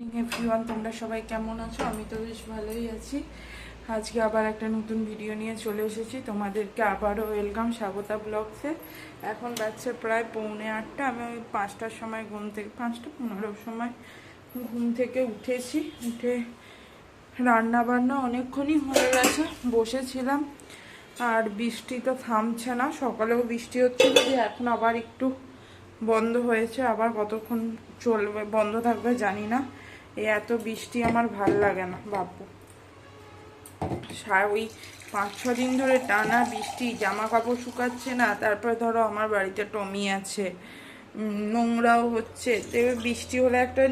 Everyone তোমরা সবাই কেমন আছো? আমি তো বেশ ভালোই আছি। আজকে আবার একটা নতুন ভিডিও নিয়ে চলে এসেছি। তোমাদেরকে আবারও ওয়েলকাম স্বাগতা ব্লগসে এখন বাচ্চা প্রায় পৌনে আটটা। আমি ওই পাঁচটার সময় ঘুম থেকে পাঁচটা পনেরোর সময় ঘুম থেকে উঠেছি। উঠে রান্না বান্না অনেকক্ষণই হয়ে গেছে। বসেছিলাম। আর বৃষ্টি তো থামছে না। সকালেও বৃষ্টি হচ্ছিল যে এখন আবার একটু বন্ধ হয়েছে। আবার কতক্ষণ চলবে বন্ধ থাকবে জানি না। এত বৃষ্টি আমার ভালো লাগে না বাপু ওই পাঁচ, ছ দিন ধরে টানা বৃষ্টি জামা কাপড় শুকাচ্ছে না, তারপর ধরো আমার বাড়িতে টমি আছে নোংরাও হচ্ছে বৃষ্টি হলে একটা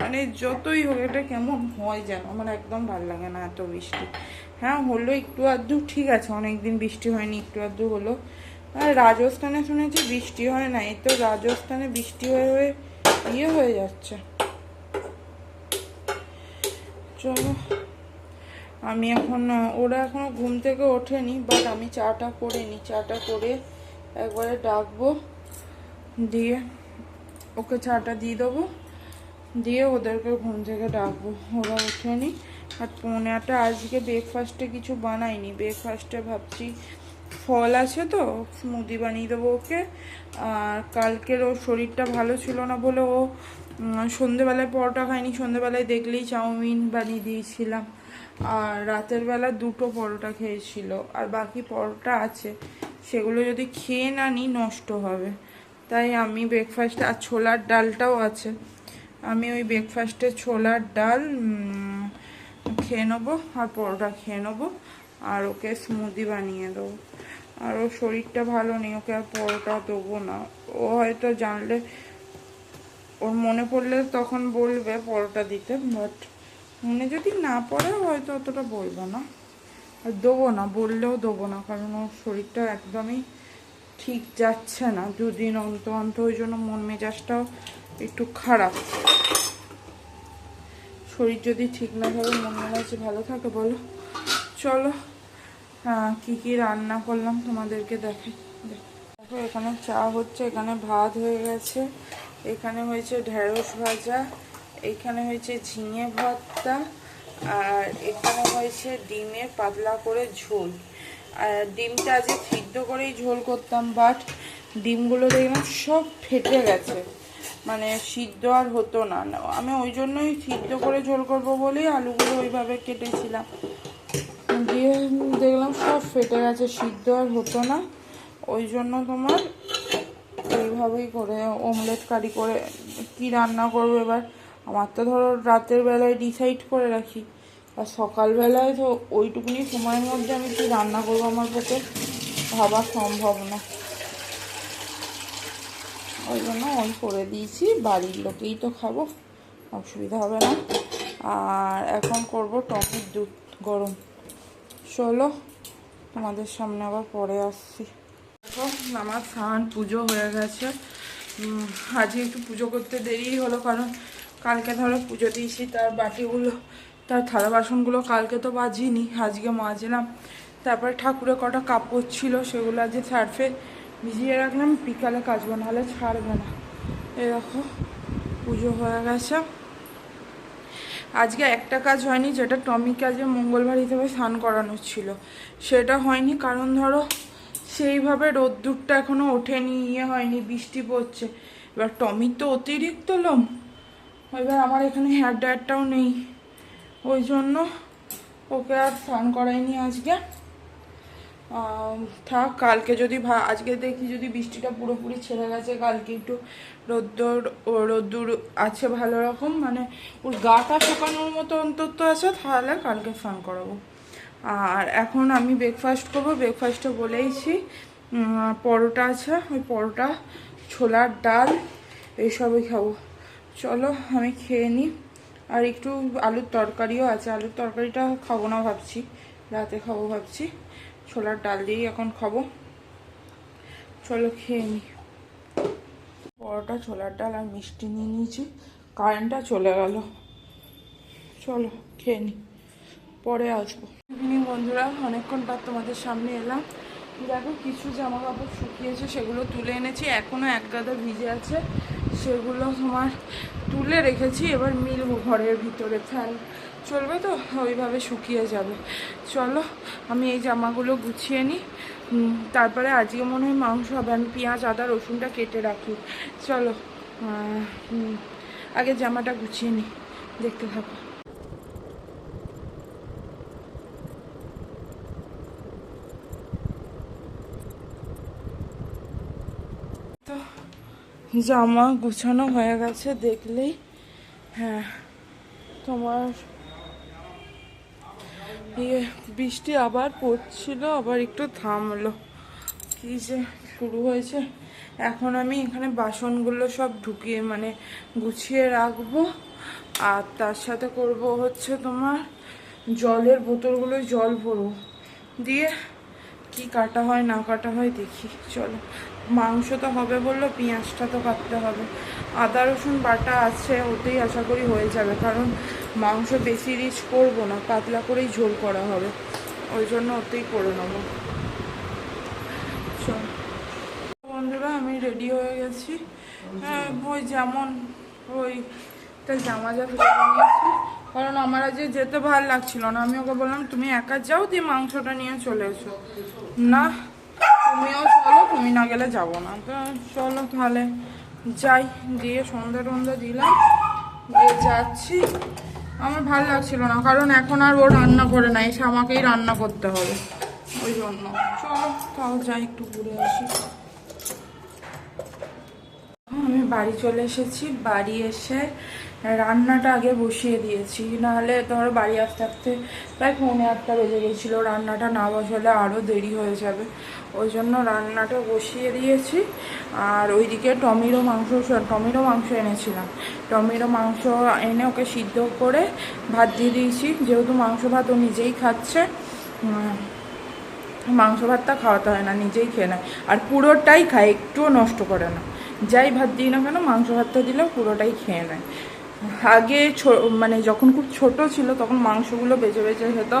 মানে যতই হোক এটা কেমন হয় যেন, আমার একদম ভালো লাগে না এত বৃষ্টি। হ্যাঁ হলো একটু আধটু, ঠিক আছে, অনেকদিন বৃষ্টি হয়নি, একটু আধটু হলো। আর রাজস্থানে শুনেছি বৃষ্টি হয় না, এই তো রাজস্থানে বৃষ্টি হয়ে হয়ে ইয়ে হয়ে যাচ্ছে। চলো। আমি এখন, ওরা এখনও ঘুম থেকে ওঠেনি বাট আমি চাটা করে নিই চাটা করে একবারে ডাকবো, দিয়ে ওকে চাটা দিয়ে দেবো, দিয়ে ওদেরকে ঘুম থেকে ডাকবো। ওরা ওঠেনি, আর পৌনে আটটা, আজকে ব্রেকফাস্টে কিছু বানাইনি। ব্রেকফাস্টে ভাবছি ফল আছে তো স্মুদি বানিয়ে দেবো ওকে, আর কালকের ওর শরীরটা ভালো ছিল না বলে ও সন্ধেবেলায় পরোটা খাইনি, সন্ধেবেলায় দেখলেই চাউমিন বানিয়ে দিয়েছিলাম। আর রাতের বেলা দুটো পরোটা খেয়েছিল। আর বাকি পরোটা আছে, সেগুলো যদি খেয়ে না নিই নষ্ট হবে। তাই আমি ব্রেকফাস্টে আর ছোলার ডালটাও আছে। আমি ওই ব্রেকফাস্টে ছোলার ডাল খেয়ে নেব আর পরোটা খেয়ে নেব। আর ওকে স্মুদি বানিয়ে দেবো। আর ওর শরীরটা ভালো নেই, ওকে আর পরোটা দেবো না। ও হয়তো জানলে ওর মনে পড়লে তখন বলবে পরোটা দিতে বাট মনে যদি না পড়ে হয়তো অতটা বলব না। আর দেবো না, বললেও দেবো না, কারণ ওর শরীরটা একদমই ঠিক যাচ্ছে না। দুদিন অন্ত অন্ত ওই জন্য মন মেজাজটাও একটু খারাপ। শরীর যদি ঠিক না থাকে, মন মেজাজ ভালো থাকে, বলো। চলো কী কী রান্না করলাম তোমাদেরকে দেখে। দেখো, এখানে চা হচ্ছে, এখানে ভাত হয়ে গেছে। এখানে হয়েছে ঢেঁড়স ভাজা, এখানে হয়েছে ঝিঙে ভর্তা, আর এখানে হয়েছে ডিমের পাতলা করে ঝোল। আর ডিমটা আজকে সিদ্ধ করেই ঝোল করতাম বাট ডিমগুলো দেখলাম সব ফেটে গেছে। মানে সিদ্ধ আর হতো না। আমি ওই জন্যই সিদ্ধ করে ঝোল করব বলেই আলুগুলো ওইভাবে কেটেছিলাম। দিয়ে দেখলাম সব ফেটে গেছে, সিদ্ধ আর হতো না। ওই জন্য তোমার এইভাবেই করে ওমলেট কারি করে, কি রান্না করব এবার? আমার তো ধরো রাতের বেলায় ডিসাইড করে রাখি। আর সকালবেলায় তো ওইটুকুনি সময়ের মধ্যে আমি কি রান্না করব আমার পক্ষে ভাবা সম্ভব না। ওই জন্য ওই করে দিয়েছি, বাড়ির লোকেই তো খাব, অসুবিধা হবে না। আর এখন করব টমের দুধ গরম। চলো তোমাদের সামনে আবার পরে আসছি। দেখো, আমার স্নান, পুজো হয়ে গেছে। আজকে একটু পুজো করতে দেরি হলো, কারণ কালকে ধরো পুজো দিয়েছি, তার বাটিগুলো তার থালা বাসনগুলো কালকে তো বাজিনি, আজকে মাজলাম। তারপরে ঠাকুরের কটা কাপড় ছিল, সেগুলো আজকে সার্ফে ভিজিয়ে রাখলাম, বিকালে কাচবো, নাহলে ছাড়বে না। এরকম পুজো হয়ে গেছে। আজকে একটা কাজ হয়নি, যেটা টমি কাজে মঙ্গলবার হিসেবে স্নান করানো ছিল। সেটা হয়নি, কারণ ধরো সেইভাবে রোদ্দুরটা এখনও ওঠেনি ইয়ে হয়নি, বৃষ্টি পড়ছে। এবার টমির তো অতিরিক্ত লোম। এবার আমার এখানে হেয়ার ড্রায়ারটাও নেই। ওই জন্য ওকে আর স্নান করাইনি আজকে। থাক, কালকে যদি আজকে দেখি যদি বৃষ্টিটা পুরোপুরি ছেড়ে গেছে, কালকে একটু রোদ্দুর, ও রোদ্দুর আছে ভালো রকম মানে ওর গাটা শুকানোর মতো অন্তত আছে, তাহলে কালকে স্নান করাবো। আর এখন আমি ব্রেকফাস্ট করব। ব্রেকফাস্টে বলেইছি পরোটা আছে, ওই পরোটা, ছোলার ডাল, এইসবই খাব। চলো, আমি খেয়ে নিই আর একটু আলুর তরকারিও আছে। আলুর তরকারিটা খাব না ভাবছি। রাতে খাব ভাবছি। ছোলার ডাল দিয়েই এখন খাব। চলো, খেয়ে নিই পরোটা, ছোলার ডাল আর মিষ্টি নিয়ে নিয়েছি। কারেন্টটা চলে গেল। চলো, খেয়ে নিই পরে আসব। বন্ধুরা, অনেকক্ষণ পর তোমাদের সামনে এলাম। দেখো কিছু জামা কাপড় শুকিয়েছে, সেগুলো তুলে এনেছি। এখনও এক গাদা ভিজে আছে। সেগুলো তোমার তুলে রেখেছি। এবার মিলবো ঘরের ভিতরে। ফ্যান চলবে তো? ওইভাবে শুকিয়ে যাবে। চলো, আমি এই জামাগুলো গুছিয়ে নিই। তারপরে আজকে মনে হয় মাংস হবে। আমি পেঁয়াজ, আদা, রসুনটা কেটে রাখি। চলো আগে জামাটা গুছিয়ে নিই। দেখতে থাকো তো জামা গুছানো হয়ে গেছে, দেখলেই হ্যাঁ তোমার ইয়ে বৃষ্টি আবার পড়ছিল, আবার একটু থামলো। কি যে শুরু হয়েছে? এখন আমি এখানে বাসনগুলো সব ঢুকিয়ে মানে গুছিয়ে রাখব। আর তার সাথে করব হচ্ছে তোমার জলের বোতলগুলো জল ভরবো। দিয়ে কি কাটা হয়, না কাটা হয়, দেখি, চলো। মাংস তো হবে বলল, পেঁয়াজটা তো কাটতে হবে। আদা, রসুন, বাটা আছে ওতেই আশা করি হয়ে যাবে, কারণ মাংস বেশি রিচ করব না, পাতলা করেই ঝোল করা হবে। ওই জন্য ওতেই করে নেব। বন্ধুরা, আমি রেডি হয়ে গেছি। হ্যাঁ ওই যেমন ওই একটা জামা যা কারণ আমার আজ যেতে ভালো লাগছিল না। আমি ওকে বললাম, তুমি একা যাও, দিয়ে মাংসটা নিয়ে চলে এসো। না তুমিও চলো, তুমি না গেলে যাব না। তো চলো তাহলে, যাই দিয়ে সন্ধ্যা টন্ধা দিলাম, দিয়ে যাচ্ছি। আমার ভালো লাগছিল না, কারণ এখন আর ও রান্না করে না, এসে আমাকেই রান্না করতে হবে। ওই জন্য। চলো, তাও যাই, একটু ঘুরে আসি। আমি বাড়ি চলে এসেছি, বাড়ি এসে রান্নাটা আগে বসিয়ে দিয়েছি, নাহলে ধরো বাড়ি আসতে আসতে প্রায় পৌনে আটটা বেজে গেছিল, রান্নাটা না বসালে আরও দেরি হয়ে যাবে। ওই জন্য রান্নাটা বসিয়ে দিয়েছি, আর ওইদিকে টমেটো মাংস টমেটো মাংস এনেছিলাম। টমেটো মাংস এনে ওকে সিদ্ধ করে ভাত দিয়ে দিয়েছি, যেহেতু মাংস ভাত ও নিজেই খাচ্ছে মাংস ভাতটা খাওয়াতে হয় না, নিজেই খেয়ে নেয়। আর পুরোটাই খায়, একটুও নষ্ট করে না। যাই ভাত দিই না কেন, মাংস ভাতটা দিলেও পুরোটাই খেয়ে নেয়। আগে মানে যখন খুব ছোট ছিল তখন মাংসগুলো বেজে বেজে খেত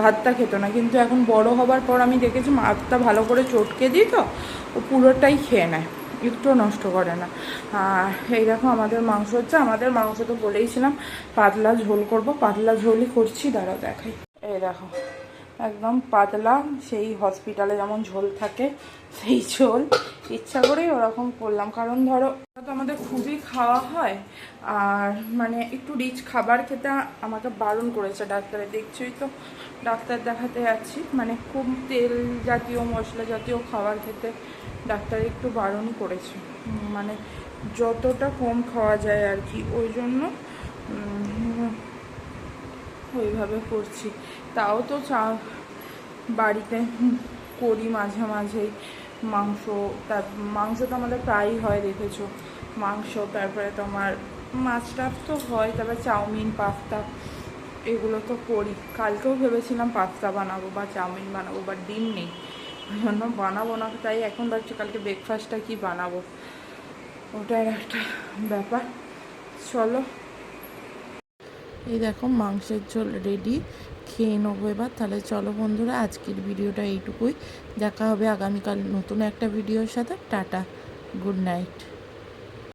ভাতটা খেত না। কিন্তু এখন বড় হবার পর আমি দেখেছি ভাতটা ভালো করে চটকে দিই তো, ও পুরোটাই খেয়ে নেয়, একটুও নষ্ট করে না। আর এই দেখো আমাদের মাংস হচ্ছে, আমাদের মাংস তো বলেইছিলাম, পাতলা ঝোল করব, পাতলা ঝোলই করছি, দাঁড়াও দেখাই। এই দেখো একদম পাতলা, সেই হসপিটালে যেমন ঝোল থাকে, সেই ঝোল। ইচ্ছা করেই ওরকম করলাম। কারণ ধরো তো আমাদের খুবই খাওয়া হয়। আর মানে একটু রিচ খাবার খেতে আমাকে বারণ করেছে ডাক্তারে। দেখছোই তো, ডাক্তার দেখাতে যাচ্ছি। মানে খুব তেল জাতীয়, মশলা জাতীয় খাবার খেতে ডাক্তার একটু বারণ করেছে। মানে যতটা কম খাওয়া যায় আর কি। ওই জন্য ওইভাবে করছি। তাও তো চা বাড়িতে করি মাঝে মাঝেই মাংস, তার মাংস তো আমাদের প্রায়ই হয়, দেখেছ। মাংস, তারপরে তোমার মাছ টাছ তো হয়, তারপরে চাউমিন, পাস্তা, এগুলো তো করি। কালকেও ভেবেছিলাম পাস্তা বানাবো বা চাউমিন বানাবো বা ডিম নেই। ওই জন্য বানাবো না, তাই এখন ভাবছি কালকে ব্রেকফাস্টটা কি বানাবো। ওটাই একটা ব্যাপার। চলো। এই দেখো মাংসের ঝোল রেডি খেয়ে নেব এবার। তাহলে চলো বন্ধুরা, আজকের ভিডিওটা এইটুকুই। দেখা হবে আগামীকাল নতুন একটা ভিডিওর সাথে। Tata good night